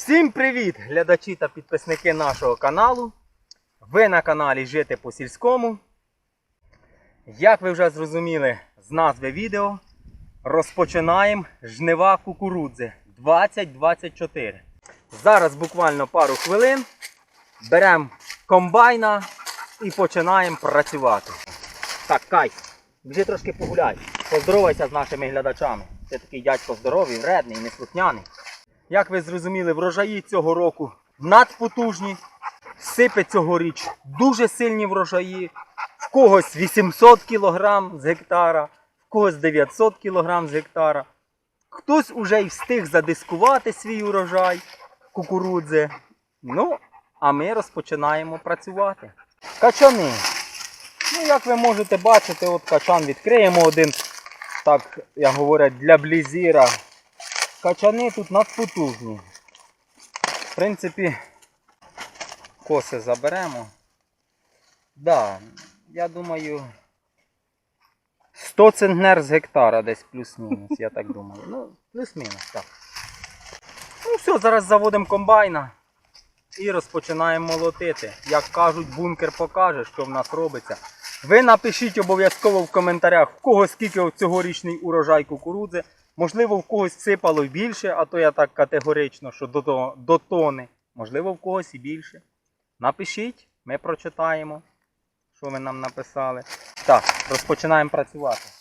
Всім привіт, глядачі та підписники нашого каналу. Ви на каналі Жити по сільському. Як ви вже зрозуміли з назви відео, розпочинаємо жнива кукурудзи 2024. Зараз буквально пару хвилин беремо комбайна і починаємо працювати. Так, Кай, біжи трошки погуляй. Поздоровайся з нашими глядачами. Ти такий дядько здоровий, вредний, неслухняний. Як ви зрозуміли, врожаї цього року надпотужні. Сипе цьогоріч дуже сильні врожаї. В когось 800 кг з гектара, в когось 900 кг з гектара. Хтось уже й встиг задискувати свій урожай кукурудзи. Ну, а ми розпочинаємо працювати. Качани. Ну, як ви можете бачити, от качан відкриємо один, так як говорять, для блізіра. Качани тут надпотужні. В принципі, коси заберемо. Да, я думаю, 100 центнер з гектара десь плюс-мінус, я так думаю. Ну, плюс-мінус, так. Ну все, зараз заводимо комбайна і розпочинаємо молотити. Як кажуть, бункер покаже, що в нас робиться. Ви напишіть обов'язково в коментарях, в кого скільки цьогорічний урожай кукурудзи. Можливо, в когось сипало більше, а то я так категорично, що до, до тони. Можливо, в когось і більше. Напишіть, ми прочитаємо, що ви нам написали. Так, розпочинаємо працювати.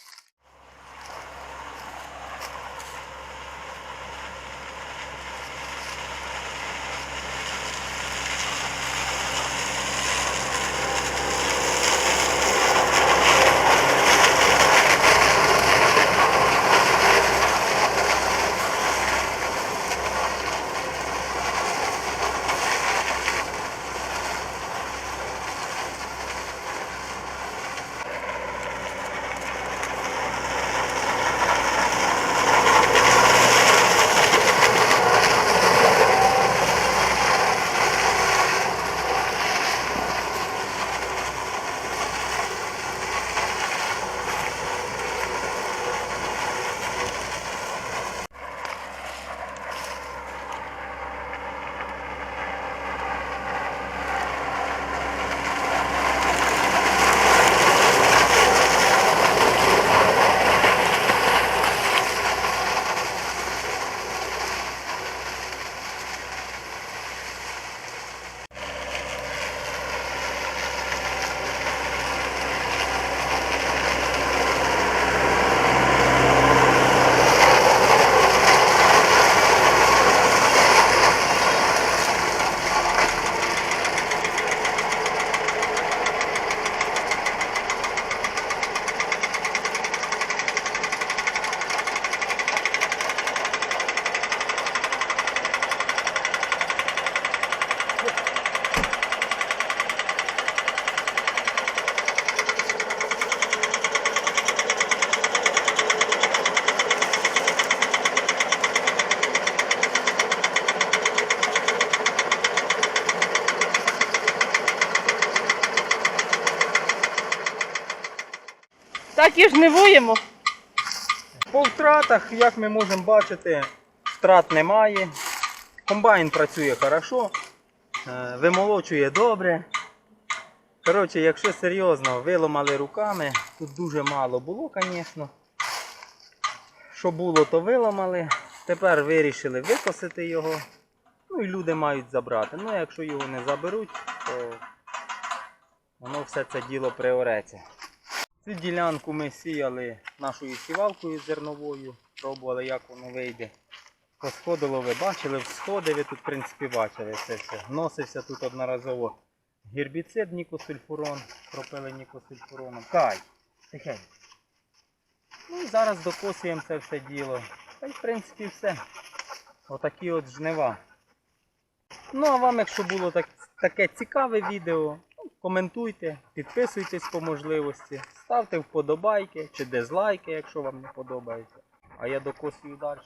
Так і жнивуємо. По втратах, як ми можемо бачити, втрат немає. Комбайн працює хорошо, е, вимолочує добре. Коротше, якщо серйозно, виламали руками, тут дуже мало було, звісно. Що було, то виламали. Тепер вирішили викосити його. Ну і люди мають забрати. Ну, якщо його не заберуть, то воно все це діло приореться. Цю ділянку ми сіяли нашою сівалкою зерновою, пробували, як воно вийде. Посходило, ви бачили, всходи ви тут, в принципі, бачили це все. Вносився тут одноразово гербіцид нікосульфурон, пропили нікосульфуроном. Кай, тихенько. Ну і зараз докосуємо це все діло. Та й в принципі все. Отакі от жнива. Ну а вам, якщо було так, таке цікаве відео, ну, коментуйте, підписуйтесь по можливості, ставте вподобайки чи дизлайки, якщо вам не подобається. А я докосую далі.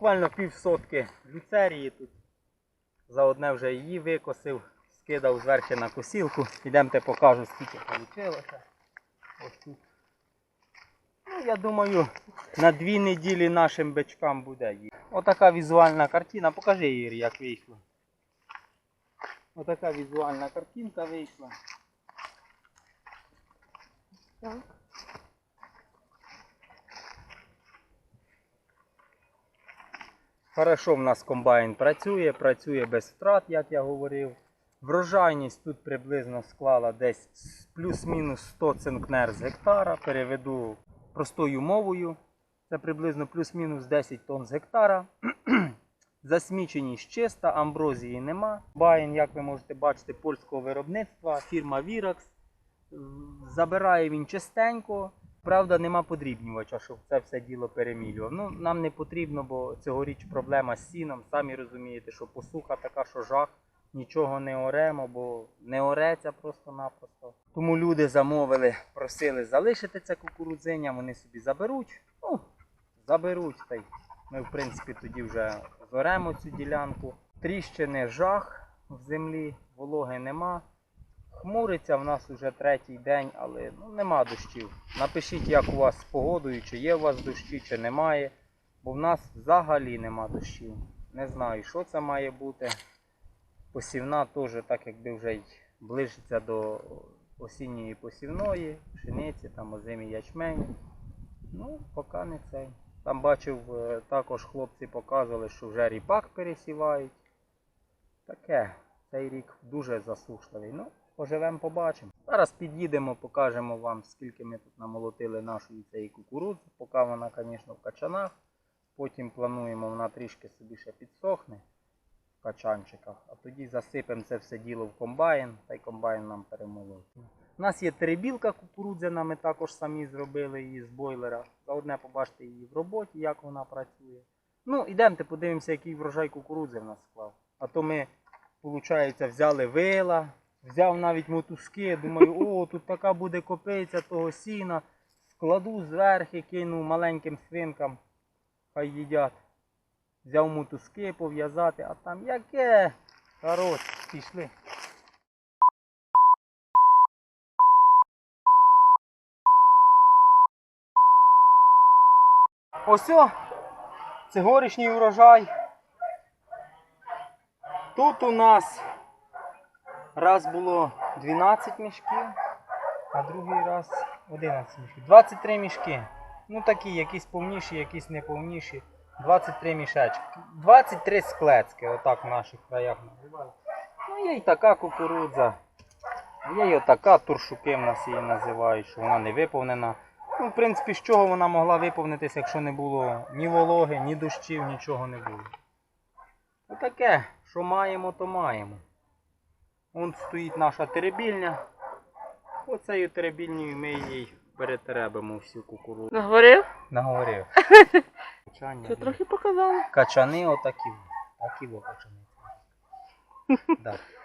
Буквально пів сотки люцерії тут. За одне вже її викосив, скидав зверху на косілку. Ідемте покажу, скільки вийшло. Ну, я думаю, на дві неділі нашим бичкам буде їх. Отака візуальна картина. Покажи Ігор, як вийшло. Отака візуальна картинка вийшла. Так. Хорошо в нас комбайн працює, працює без втрат, як я говорив. Врожайність тут приблизно склала десь плюс-мінус 100 центнер з гектара. Переведу простою мовою. Це приблизно плюс-мінус 10 тонн з гектара. Засміченість чиста, амброзії нема. Комбайн, як ви можете бачити, польського виробництва, фірма Virax. Забирає він чистенько. Правда, нема подрібнювача, щоб це все діло перемілював. Ну, нам не потрібно, бо цьогоріч проблема з сіном. Самі розумієте, що посуха така, що жах. Нічого не оремо, бо не ореться просто-напросто. Тому люди замовили, просили залишити це кукурудзиння, вони собі заберуть. Ну, заберуть. Та й ми, в принципі, тоді вже зоремо цю ділянку. Тріщини жах в землі, вологи нема. Хмуриться в нас уже третій день, але ну, нема дощів. Напишіть, як у вас з погодою, чи є у вас дощі, чи немає. Бо в нас взагалі нема дощів. Не знаю, що це має бути. Посівна теж так якби вже й ближиться до осінньої посівної, пшениці, там озимі ячмені. Ну, поки не цей. Там бачив, е, також хлопці показували, що вже ріпак пересівають. Таке, цей рік дуже засушливий. Ну, поживемо, побачимо. Зараз під'їдемо, покажемо вам, скільки ми тут намолотили нашої цієї кукурудзи, поки вона, звісно, в качанах. Потім плануємо, вона трішки собі ще підсохне в качанчиках, а тоді засипемо це все діло в комбайн, та й комбайн нам перемолоть. У нас є теребілка кукурудзяна, ми також самі зробили її з бойлера. Заодне побачите її в роботі, як вона працює. Ну, ідемте, подивимося, який врожай кукурудзи в нас склав. А то ми, виходить, взяли вила, взяв навіть мотузки, думаю, о, тут така буде копиця того сіна. Складу зверхи, кину маленьким свинкам, хай їдять. Взяв мотузки пов'язати, а там яке? Хорош, пішли. Ось це горішній урожай. Тут у нас раз було 12 мішків, а другий раз 11 мішків. 23 мішки. Ну такі, якісь повніші, якісь не повніші. 23 мішечки. 23 склецки, отак в наших краях називають. Ну є й така кукурудза. Є й отака туршуки в нас її називають, що вона не виповнена. Ну, в принципі, з чого вона могла виповнитися, якщо не було ні вологи, ні дощів, нічого не було. Отаке, що маємо, то маємо. Вон стоїть наша теребільня. Оцею теребільнею ми її перетеребимо всю кукурудзу. Наговорив? Наговорив. Качання. Це трохи показали? Качани отакі. Такі качани. Да.